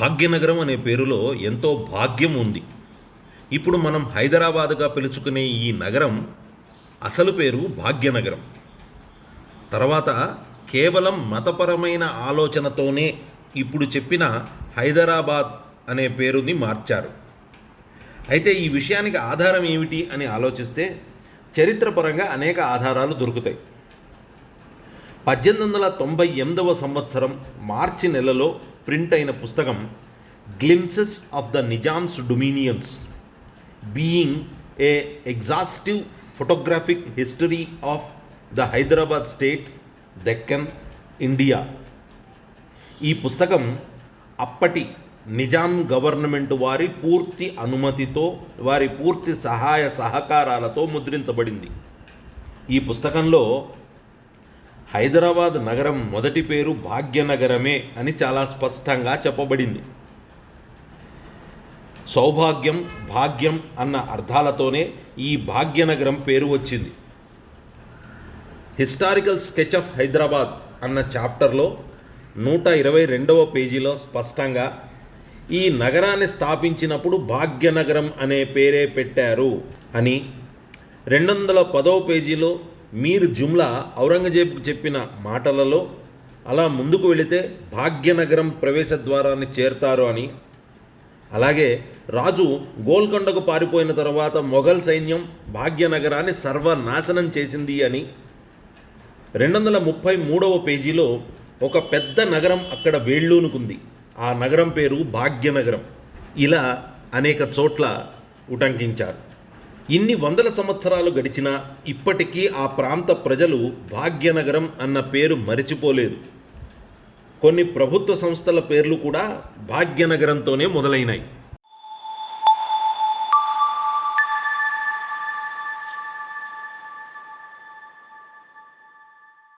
భాగ్యనగరం అనే పేరులో ఎంతో భాగ్యం ఉంది. ఇప్పుడు మనం హైదరాబాద్గా పిలుచుకునే ఈ నగరం అసలు పేరు భాగ్యనగరం. తర్వాత కేవలం మతపరమైన ఆలోచనతోనే ఇప్పుడు చెప్పిన హైదరాబాద్ అనే పేరుని మార్చారు. అయితే ఈ విషయానికి ఆధారం ఏమిటి అని ఆలోచిస్తే చరిత్రపరంగా అనేక ఆధారాలు దొరుకుతాయి. పద్దెనిమిది వందల తొంభై ఎనిమిదవ సంవత్సరం మార్చి నెలలో ప్రింట్ అయిన పుస్తకం Glimpses of the Nizam's Dominions being a exhaustive photographic history of the Hyderabad state Deccan India ఈ పుస్తకం అప్పటి నిజాం గవర్నమెంట్ వారి పూర్తి అనుమతితో వారి పూర్తి సహాయ సహకారాలతో ముద్రించబడింది. ఈ పుస్తకంలో హైదరాబాద్ నగరం మొదటి పేరు భాగ్యనగరమే అని చాలా స్పష్టంగా చెప్పబడింది. సౌభాగ్యం భాగ్యం అన్న అర్థాలతోనే ఈ భాగ్యనగరం పేరు వచ్చింది. హిస్టారికల్ స్కెచ్ ఆఫ్ హైదరాబాద్ అన్న చాప్టర్లో నూట ఇరవై రెండవ పేజీలో స్పష్టంగా ఈ నగరాన్ని స్థాపించినప్పుడు భాగ్యనగరం అనే పేరే పెట్టారు అని రెండు వందల పదవ పేజీలో మీరు జుమ్లా ఔరంగజేబుకు చెప్పిన మాటలలో అలా ముందుకు వెళితే భాగ్యనగరం ప్రవేశ ద్వారాన్ని చేరుతారు అని. అలాగే రాజు గోల్కొండకు పారిపోయిన తర్వాత మొఘల్ సైన్యం భాగ్యనగరాన్ని సర్వనాశనం చేసింది అని. రెండు వందల ముప్పై మూడవ పేజీలో ఒక పెద్ద నగరం అక్కడ వేళ్ళూనుకుంది. ఆ నగరం పేరు భాగ్యనగరం. ఇలా అనేక చోట్ల ఉటంకించారు. ఇన్ని వందల సంవత్సరాలు గడిచినా ఇప్పటికీ ఆ ప్రాంత ప్రజలు భాగ్యనగరం అన్న పేరు మరిచిపోలేదు. కొన్ని ప్రభుత్వ సంస్థల పేర్లు కూడా భాగ్యనగరంతోనే మొదలైనాయి.